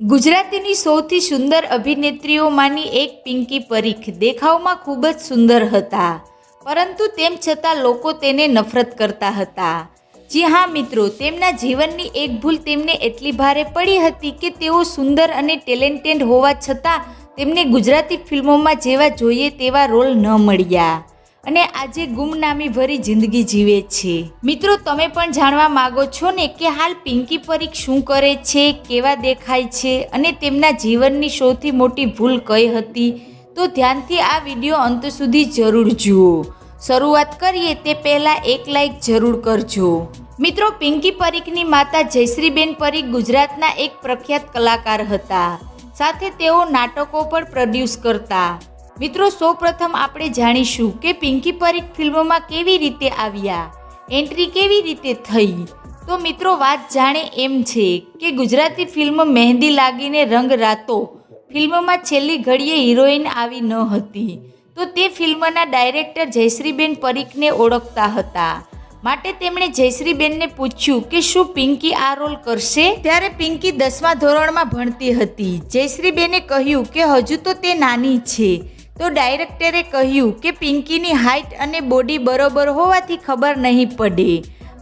ગુજરાતીની સૌથી સુંદર અભિનેત્રીઓમાંની એક પિંકી પરીખ દેખાવમાં ખૂબ જ સુંદર હતા. પરંતુ તેમ છતાં લોકો તેને નફરત કરતા હતા. જી હા મિત્રો, તેમના જીવનની એક ભૂલ તેમને એટલી ભારે પડી હતી કે તેઓ સુંદર અને ટેલેન્ટેડ હોવા છતાં તેમને ગુજરાતી ફિલ્મોમાં જેવા જોઈએ તેવા રોલ ન મળ્યા. અને આજે ગુમનામી ભરી જિંદગી જીવે છે. મિત્રો, તમે પણ જાણવા માગો છો ને કે હાલ પિંકી પરીખ શું કરે છે, કેવા દેખાય છે અને તેમના જીવનની સૌથી મોટી ભૂલ કઈ હતી? તો ધ્યાનથી આ વીડિયો અંત સુધી જરૂર જુઓ. શરૂઆત કરીએ તે પહેલાં એક લાઈક જરૂર કરજો. મિત્રો, પિંકી પરીખની માતા જયશ્રીબેન પરીખ ગુજરાતના એક પ્રખ્યાત કલાકાર હતા. સાથે તેઓ નાટકો પણ પ્રોડ્યુસ કરતા. મિત્રો, સૌપ્રથમ આપણે જાણીશું કે પિંકી પરીખ ફિલ્મમાં કેવી રીતે આવ્યા, એન્ટ્રી કેવી રીતે થઈ? તો મિત્રો, વાત જાણે એમ છે કે ગુજરાતી ફિલ્મ મહેંદી લાગીને રંગ રાતો ફિલ્મમાં છેલ્લી ઘડીએ હિરોઈન આવી ન હતી. તો તે ફિલ્મના ડાયરેક્ટર જયશ્રીબેન પરીખને ઓળખતા હતા. માટે તેમણે જયશ્રીબેનને પૂછ્યું કે શું પિંકી આ રોલ કરશે? ત્યારે પિંકી દસમા ધોરણમાં ભણતી હતી. જયશ્રીબેને કહ્યું કે હજુ તો તે નાની છે. તો ડાયરેક્ટરે કહ્યું કે પિંકીની હાઇટ અને બોડી બરોબર હોવાથી ખબર નહીં પડે.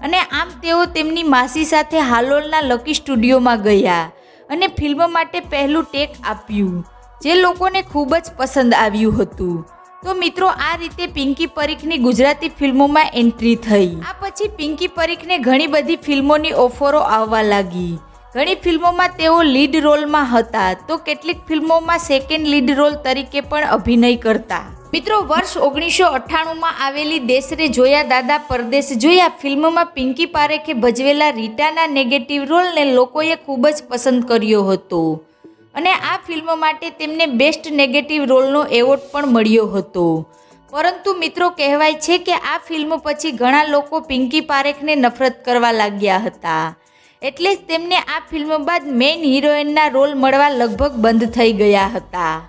અને આમ તેઓ તેમની માસી સાથે હાલોલના લકી સ્ટુડિયોમાં ગયા અને ફિલ્મ માટે પહેલું ટેક આપ્યું, જે લોકોને ખૂબ જ પસંદ આવ્યું હતું. તો મિત્રો, આ રીતે પિંકી પરીખની ગુજરાતી ફિલ્મોમાં એન્ટ્રી થઈ. આ પછી પિંકી પરીખને ઘણી બધી ફિલ્મોની ઓફરો આવવા લાગી. ઘણી ફિલ્મોમાં તેઓ લીડ રોલમાં હતા, તો કેટલીક ફિલ્મોમાં સેકન્ડ લીડ રોલ તરીકે પણ અભિનય કરતા. મિત્રો, વર્ષ ઓગણીસો અઠ્ઠાણુંમાં આવેલી દેશરે જોયા દાદા પરદેશ જોયા ફિલ્મમાં પિંકી પારેખે ભજવેલા રીટાના નેગેટિવ રોલને લોકોએ ખૂબ જ પસંદ કર્યો હતો. અને આ ફિલ્મ માટે તેમને બેસ્ટ નેગેટિવ રોલનો એવોર્ડ પણ મળ્યો હતો. પરંતુ મિત્રો, કહેવાય છે કે આ ફિલ્મ પછી ઘણા લોકો પિંકી પારેખને નફરત કરવા લાગ્યા હતા. એટલે જ તેમને આ ફિલ્મ બાદ મેઇન હિરોઈનના રોલ મળવા લગભગ બંધ થઈ ગયા હતા.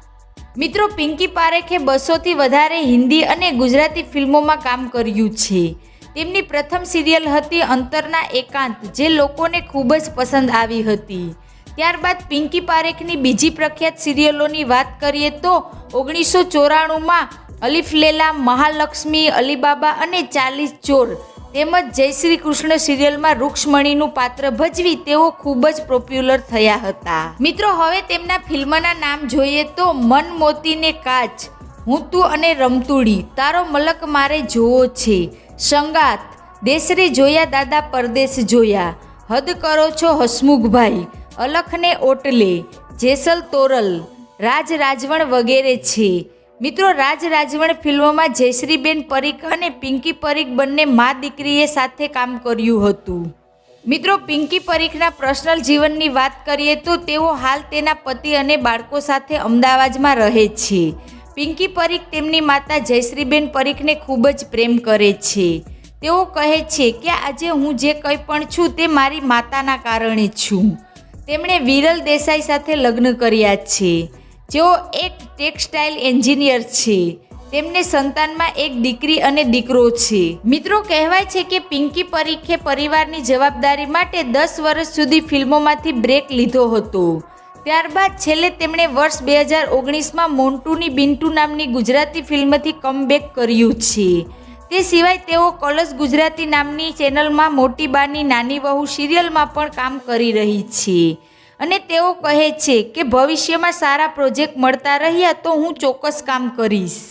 મિત્રો, પિંકી પારેખે બસોથી વધારે હિન્દી અને ગુજરાતી ફિલ્મોમાં કામ કર્યું છે. તેમની પ્રથમ સિરિયલ હતી અંતરના એકાંત, જે લોકોને ખૂબ જ પસંદ આવી હતી. ત્યારબાદ પિંકી પારેખની બીજી પ્રખ્યાત સિરિયલોની વાત કરીએ તો ઓગણીસો ચોરાણુંમાં અલીફ લેલા, મહાલક્ષ્મી, અલીબાબા અને ચાલીસ ચોર તેમજ જય શ્રી કૃષ્ણ સિરિયલમાં રૂક્ષમણીનું પાત્ર ભજવી તેઓ ખૂબ જ પોપ્યુલર થયા હતા. મિત્રો, હવે તેમના ફિલ્મના નામ જોઈએ તો મન મોતીને કાચ, હું તું અને રમતુડી, તારો મલક મારે જોવો છે. સંગાત દેશરે જોયા દાદા પરદેશ જોયા, હદ કરો છો હસમુખભાઈ, અલખને ઓટલે, જેસલ તોરલ, રાજ રાજવણ વગેરે છે. મિત્રો રાજ રાજવણ ફિલ્મોમાં જયશ્રીબેન પરીખ અને પિંકી પરીખ બંને મા દીકરીએ સાથે કામ કર્યું હતું. મિત્રો, પિંકી પરીખના પર્સનલ જીવનની વાત કરીએ તો તેઓ હાલ તેના પતિ અને બાળકો સાથે અમદાવાદમાં રહે છે. પિંકી પરીખ તેમની માતા જયશ્રીબેન પરીખને ખૂબ જ પ્રેમ કરે છે. તેઓ કહે છે કે, આજે હું જે કંઈ પણ છું તે મારી માતાના કારણે છું. તેમણે વિરલ દેસાઈ સાથે લગ્ન કર્યા છે. જેઓ એક ટેક્સટાઇલ એન્જિનિયર છે. તેમને સંતાનમાં એક દીકરી અને દીકરો છે. મિત્રો, કહેવાય છે કે પિંકી પરીખે પરિવારની જવાબદારી માટે દસ વર્ષ સુધી ફિલ્મોમાંથી બ્રેક લીધો હતો. ત્યારબાદ છેલ્લે તેમણે વર્ષ બે હજાર ઓગણીસમાં મોન્ટુની બિન્ટુ નામની ગુજરાતી ફિલ્મથી કમબેક કર્યું છે. તે સિવાય તેઓ કલશ ગુજરાતી નામની ચેનલમાં મોટી બાની નાની વહુ સિરિયલમાં પણ કામ કરી રહી છે. અને તેઓ કહે છે કે ભવિષ્યમાં સારા પ્રોજેક્ટ મળતા રહ્યા તો હું ચોક્કસ કામ કરીશ.